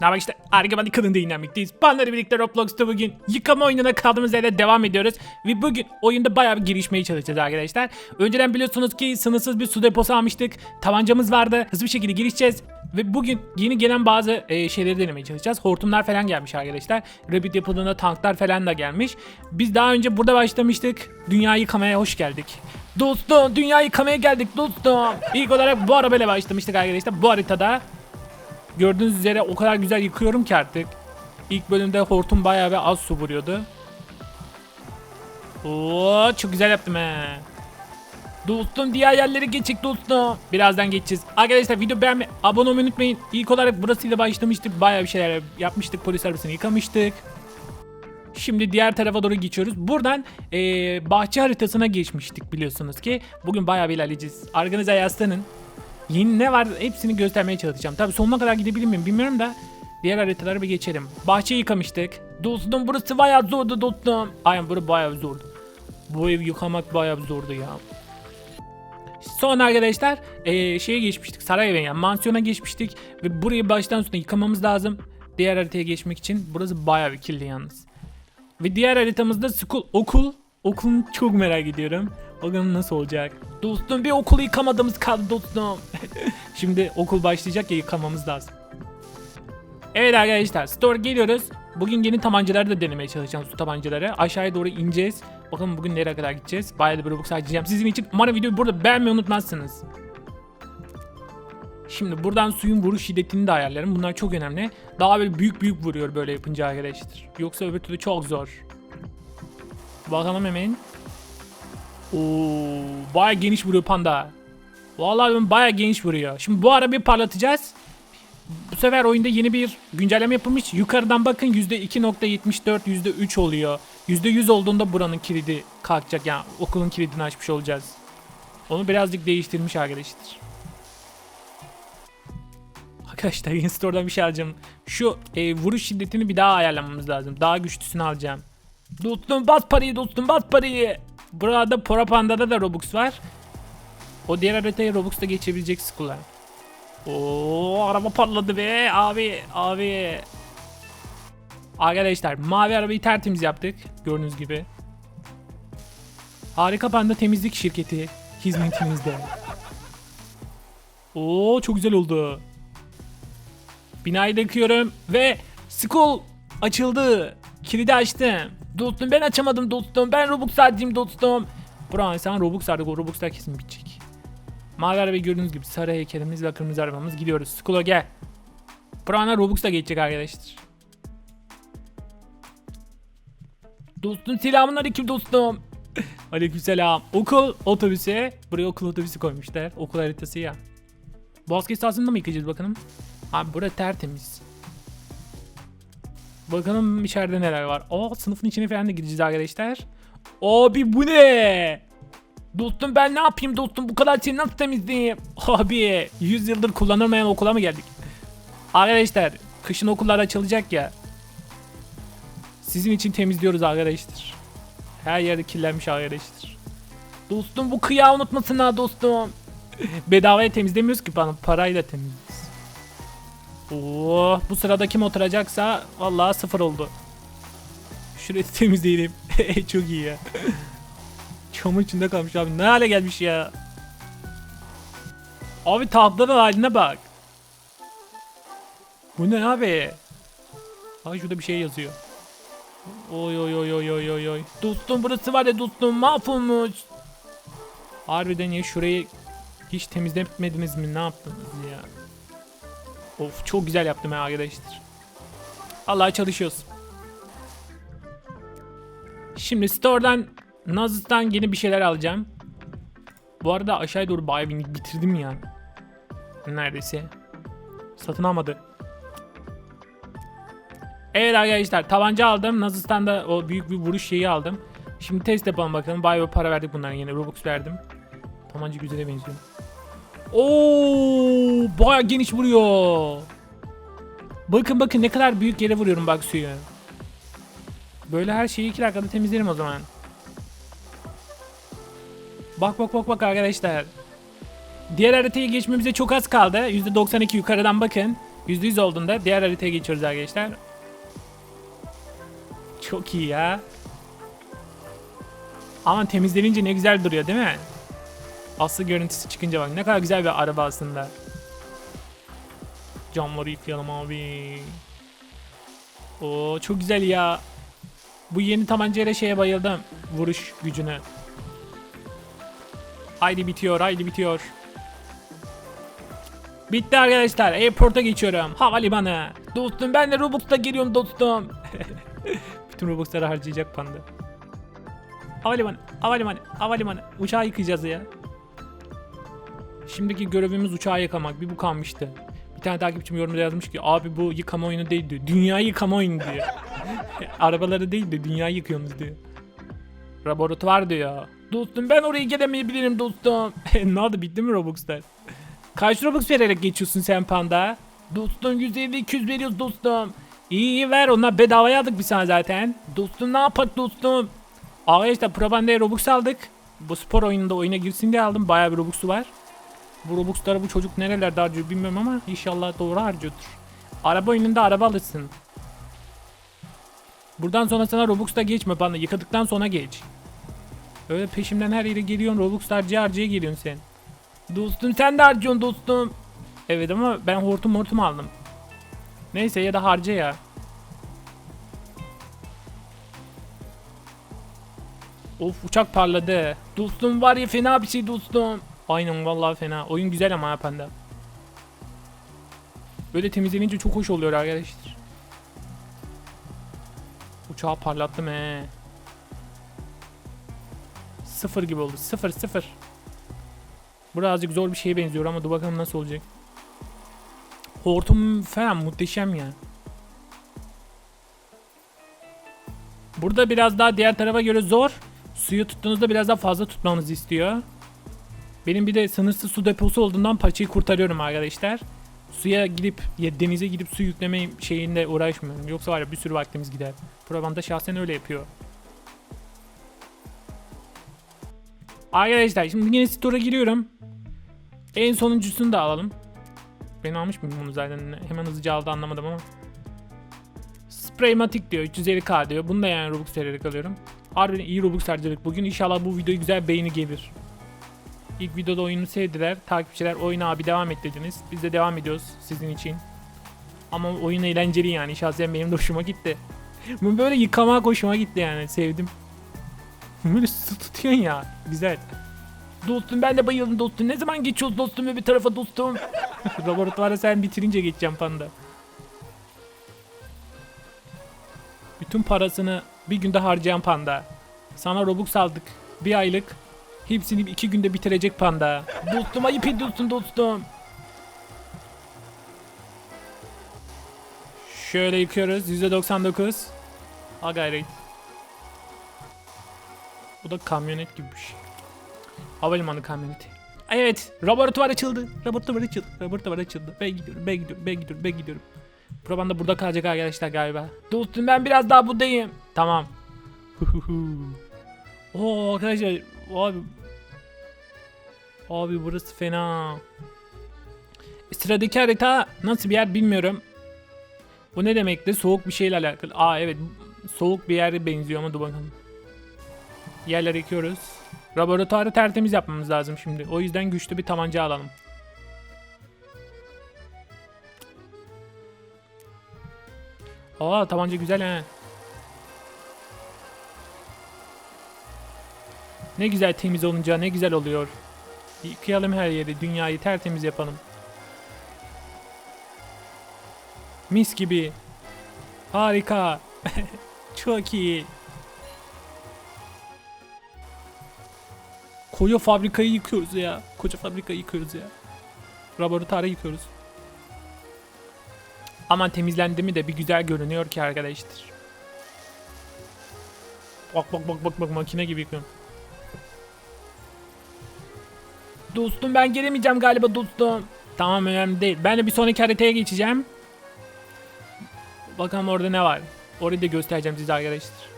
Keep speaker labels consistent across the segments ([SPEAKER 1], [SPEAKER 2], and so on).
[SPEAKER 1] Ne işte Argaban yıkılın dinlemekteyiz. Banları birlikte Roblox'ta bugün yıkama oyununa kaldığımız yerde devam ediyoruz. Ve bugün oyunda bayağı bir girişmeye çalışacağız arkadaşlar. Önceden biliyorsunuz ki sınırsız bir su deposu almıştık. Tabancamız vardı. Hızlı bir şekilde girişeceğiz. Ve bugün yeni gelen bazı e, şeyleri denemeye çalışacağız. Hortumlar falan gelmiş arkadaşlar. Rabbit yapıldığında tanklar falan da gelmiş. Biz daha önce burada başlamıştık. Dünya yıkamaya hoş geldik. Dostum dünya yıkamaya geldik dostum. İlk olarak bu arabayla başlamıştık arkadaşlar. Bu haritada. Gördüğünüz üzere o kadar güzel yıkıyorum ki artık. İlk bölümde hortum bayağı bir az su vuruyordu. Oo çok güzel yaptım he. Dostum diğer yerlere geçecek dostum. Birazdan geçeceğiz. Arkadaşlar video beğenme, abone olmayı unutmayın. İlk olarak burasıyla başlamıştık. Bayağı bir şeyler yapmıştık. Polis arabasını yıkamıştık. Şimdi diğer tarafa doğru geçiyoruz. Buradan eee, bahçe haritasına geçmiştik biliyorsunuz ki. Bugün bayağı bir ilerleyeceğiz. Arkanıza yaslanın. Yeni ne var hepsini göstermeye çalışacağım. Tabii sonuna kadar gidebilir miyim bilmiyorum da. Diğer haritaları bir geçelim. Bahçeyi yıkamıştık. Dostum burası bayağı zordu dostum. Aynen burası bayağı zordu. Bu ev yıkamak bayağı zordu ya. Sonra arkadaşlar eee şeye geçmiştik. Saray evi yani mansiyona geçmiştik. Ve burayı baştan sona yıkamamız lazım. Diğer haritaya geçmek için. Burası bayağı bir kirli yalnız. Ve diğer haritamızda school, okul. Okulun çok merak ediyorum. Bakalım nasıl olacak. Dostum bir okulu yıkamadığımız kaldı dostum. Şimdi okul başlayacak ya yıkamamız lazım. Evet arkadaşlar store geliyoruz. Bugün yeni tabancaları da denemeye çalışacağım su tabancaları. Aşağıya doğru ineceğiz. Bakalım bugün nereye kadar gideceğiz. Bayağı da Robux harcayacağım sizin için. Umarım videoyu burada beğenmeyi unutmazsınız. Şimdi buradan suyun vuruş şiddetini de ayarlarım. Bunlar çok önemli. Daha böyle büyük büyük vuruyor böyle yapınca arkadaşlar. Yoksa öbür türlü çok zor. Bakalım hemen. Oo, baya geniş vuruyor panda. Vallahi ben baya geniş vuruyor. Şimdi bu arabayı parlatacağız. Bu sefer oyunda yeni bir güncelleme yapılmış. Yukarıdan bakın %2.74 %3 oluyor. %100 olduğunda buranın kilidi kalkacak. Yani okulun kilidini açmış olacağız. Onu birazcık değiştirmiş arkadaşlar. Arkadaşlar yeni store'dan bir şey alacağım. Şu e, vuruş şiddetini bir daha ayarlamamız lazım. Daha güçlüsünü alacağım. Dostum bas parayı dostum bas parayı. Burada Pora Panda'da da Robux var. O diğer haritaya Robux'ta geçebilecek Skull'a. Oo araba patladı be abi abi. Arkadaşlar mavi arabayı tertemiz yaptık gördüğünüz gibi. Harika Panda temizlik şirketi hizmetinizde. Oo çok güzel oldu. Binayı da yıkıyorum ve Skull açıldı. Kilidi açtım. Dostum ben açamadım dostum. Ben Robux harcayayım dostum. Buran sen Robux harcadık. O Robux'lar kesin bitecek. Mavi arabayı gördüğünüz gibi sarı heykelimiz ve kırmızı arabamız gidiyoruz. Skull'a gel. Buran'a Robux da geçecek arkadaşlar. Dostum selamun aleyküm dostum. Aleykümselam. Okul otobüsü. Buraya okul otobüsü koymuşlar. Okul haritası ya. Basket sahasında mı yıkayacağız bakalım? Abi bura tertemiz. Bakalım içeride neler var. Aa sınıfın içine falan da gideceğiz arkadaşlar. Abi bu ne? Dostum ben ne yapayım dostum bu kadar seni nasıl temizleyeyim? Abi 100 yıldır kullanılmayan okula mı geldik? Arkadaşlar kışın okullar açılacak ya. Sizin için temizliyoruz arkadaşlar. Her yerde kirlenmiş arkadaşlar. Dostum bu kıyağı unutmasın ha dostum. Bedavaya temizlemiyoruz ki bana parayla temizliyoruz. Oo, bu sırada kim oturacaksa vallahi sıfır oldu. Şurayı temizleyelim. Çok iyi ya. Çamur içinde kalmış abi. Ne hale gelmiş ya. Abi tahtların haline bak. Bu ne abi? Ay şurada bir şey yazıyor. Oy oy oy oy oy oy oy. Dostum burası var ya dostum mahvolmuş. Harbiden ya şurayı hiç temizlemediniz mi? Ne yaptınız ya? Of çok güzel yaptım ya arkadaşlar. Allah çalışıyoruz. Şimdi store'dan Naz'dan yeni bir şeyler alacağım. Bu arada aşağıya doğru bir bitirdim ya. Neredeyse. Satın almadı. Evet arkadaşlar tabanca aldım. Nazistan da o büyük bir vuruş şeyi aldım. Şimdi test yapalım bakalım. Bayağı para verdik bunların yine. Robux verdim. Tabanca güzele benziyor. Oo, bayağı geniş vuruyor. Bakın bakın ne kadar büyük yere vuruyorum bak suyu. Böyle her şeyi 2 dakikada temizlerim o zaman. Bak bak bak bak arkadaşlar. Diğer haritaya geçmemize çok az kaldı. %92 yukarıdan bakın. %100 olduğunda diğer haritaya geçiyoruz arkadaşlar. Çok iyi ya. Aman temizlenince ne güzel duruyor değil mi? Aslı görüntüsü çıkınca bak ne kadar güzel bir araba aslında. Camları yıkayalım abi. Oo çok güzel ya. Bu yeni tabancayla şeye bayıldım. Vuruş gücüne. Haydi bitiyor, haydi bitiyor. Bitti arkadaşlar. Airport'a geçiyorum. Havalimanı. Dostum ben de Robux'ta geliyorum dostum. Bütün Robux'ları harcayacak panda. Havalimanı, havalimanı, havalimanı. Uçağı yıkayacağız ya. Şimdiki görevimiz uçağı yıkamak. Bir bu kalmıştı. Bir tane takipçim yorumda yazmış ki abi bu yıkama oyunu değil diyor. Dünyayı yıkama oyunu diyor. Arabaları değil de dünyayı yıkıyorsunuz diyor. Laboratuvar diyor. Dostum ben oraya gelemeyebilirim dostum. ne oldu bitti mi Robux'lar? Kaç Robux vererek geçiyorsun sen panda? Dostum 150-200 veriyoruz dostum. İyi iyi ver onlar bedavaya aldık bir sana zaten. Dostum ne yapak dostum? Arkadaşlar Probanda'ya Robux aldık. Bu spor oyununda oyuna girsin diye aldım. Bayağı bir Robux'u var. Bu Robux'ları bu çocuk nerelerde harcıyor bilmiyorum ama inşallah doğru harcıyordur. Araba oyununda araba alırsın. Buradan sonra sana Robux'ta geçme bana. Yıkadıktan sonra geç. Öyle peşimden her yere geliyorsun. Robux harcaya harcaya geliyorsun sen. Dostum sen de harcıyorsun dostum. Evet ama ben hortum hortum aldım. Neyse ya da harca ya. Of uçak parladı. Dostum var ya fena bir şey dostum. Aynen vallahi fena. Oyun güzel ama yapanda. Böyle temizlenince çok hoş oluyor arkadaşlar. Uçağı parlattım he. Sıfır gibi oldu. Sıfır sıfır. Birazcık zor bir şeye benziyor ama dur bakalım nasıl olacak. Hortum falan muhteşem ya. Burada biraz daha diğer tarafa göre zor. Suyu tuttuğunuzda biraz daha fazla tutmanızı istiyor. Benim bir de sınırsız su deposu olduğundan paçayı kurtarıyorum arkadaşlar. Suya gidip ya denize gidip su yükleme şeyinde uğraşmıyorum. Yoksa var ya bir sürü vaktimiz gider. Programda şahsen öyle yapıyor. Arkadaşlar şimdi yine store'a giriyorum. En sonuncusunu da alalım. Ben almış mıyım bunu zaten? Hemen hızlıca aldı anlamadım ama. Spraymatic diyor. 350k diyor. Bunu da yani Robux vererek alıyorum. Harbiden iyi Robux harcadık bugün. İnşallah bu videoya güzel beğeni gelir. İlk videoda oyunu sevdiler. Takipçiler oyuna abi devam et dediniz. Biz de devam ediyoruz sizin için. Ama oyun eğlenceli yani. Şahsen benim de hoşuma gitti. Böyle yıkamak hoşuma gitti yani. Sevdim. Böyle su tutuyorsun ya. Güzel. Dostum ben de bayıldım dostum. Ne zaman geçiyoruz dostum bir tarafa dostum? Laboratuvara sen bitirince geçeceğim panda. Bütün parasını bir günde harcayan panda. Sana Robux aldık. Bir aylık. Hepsini iki günde bitirecek panda. Dostum ayıp ediyorsun dostum. Şöyle yıkıyoruz. %99. Ha gayret. Bu da kamyonet gibi bir şey. Havalimanı kamyoneti. Evet, laboratuvar açıldı. Laboratuvar açıldı. Laboratuvar açıldı. Ben gidiyorum, ben gidiyorum, ben gidiyorum, ben gidiyorum. Proban da burada kalacak arkadaşlar galiba. Dostum ben biraz daha buradayım. Tamam. Oo arkadaşlar, abi. Abi burası fena. Sıradaki harita nasıl bir yer bilmiyorum. Bu ne demekti? Soğuk bir şeyle alakalı. Aa evet. Soğuk bir yere benziyor ama dur bakalım. Yerleri yıkıyoruz. Laboratuvarı tertemiz yapmamız lazım şimdi. O yüzden güçlü bir tabanca alalım. Aa tabanca güzel he. Ne güzel temiz olunca ne güzel oluyor. Yıkayalım her yeri, dünyayı tertemiz yapalım. Mis gibi. Harika. Çok iyi. Koca fabrikayı yıkıyoruz ya. Koca fabrikayı yıkıyoruz ya. Laboratuvarı yıkıyoruz. Aman temizlendi mi de bir güzel görünüyor ki arkadaşlar. Bak bak bak bak bak makine gibi yıkıyorum. Dostum ben gelemeyeceğim galiba dostum. Tamam önemli değil. Ben de bir sonraki haritaya geçeceğim. Bakalım orada ne var. Orayı da göstereceğim size arkadaşlar.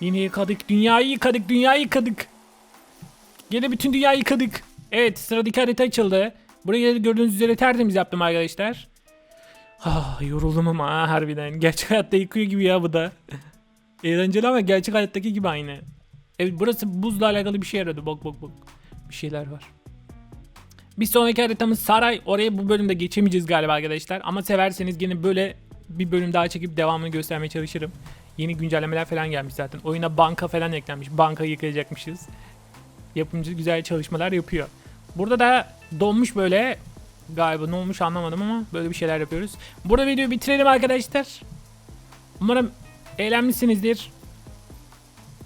[SPEAKER 1] Yine yıkadık. Dünyayı yıkadık. Dünyayı yıkadık. Gene bütün dünyayı yıkadık. Evet sıradaki harita açıldı. Burayı gördüğünüz üzere tertemiz yaptım arkadaşlar. Ah yoruldum ama ha, harbiden. Gerçek hayatta yıkıyor gibi ya bu da. Eğlenceli ama gerçek hayattaki gibi aynı. Evet burası buzla alakalı bir şey aradı. Bak bak bak. Bir şeyler var. Bir sonraki haritamız saray. Oraya bu bölümde geçemeyeceğiz galiba arkadaşlar. Ama severseniz yine böyle bir bölüm daha çekip devamını göstermeye çalışırım. Yeni güncellemeler falan gelmiş zaten. Oyuna banka falan eklenmiş. Banka yıkayacakmışız. Yapımcı güzel çalışmalar yapıyor. Burada da donmuş böyle galiba ne olmuş anlamadım ama böyle bir şeyler yapıyoruz. Burada videoyu bitirelim arkadaşlar. Umarım eğlenmişsinizdir.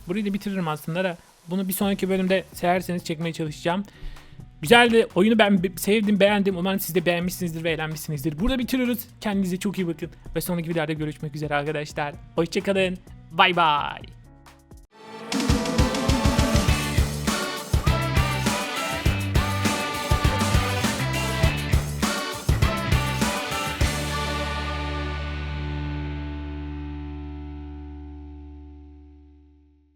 [SPEAKER 1] Burayı da bitiririm aslında da. Bunu bir sonraki bölümde severseniz çekmeye çalışacağım. Güzeldi. Oyunu ben be- sevdim, beğendim. Umarım siz de beğenmişsinizdir ve eğlenmişsinizdir. Burada bitiriyoruz. Kendinize çok iyi bakın. Ve sonraki videoda görüşmek üzere arkadaşlar. Hoşçakalın. Bay bay.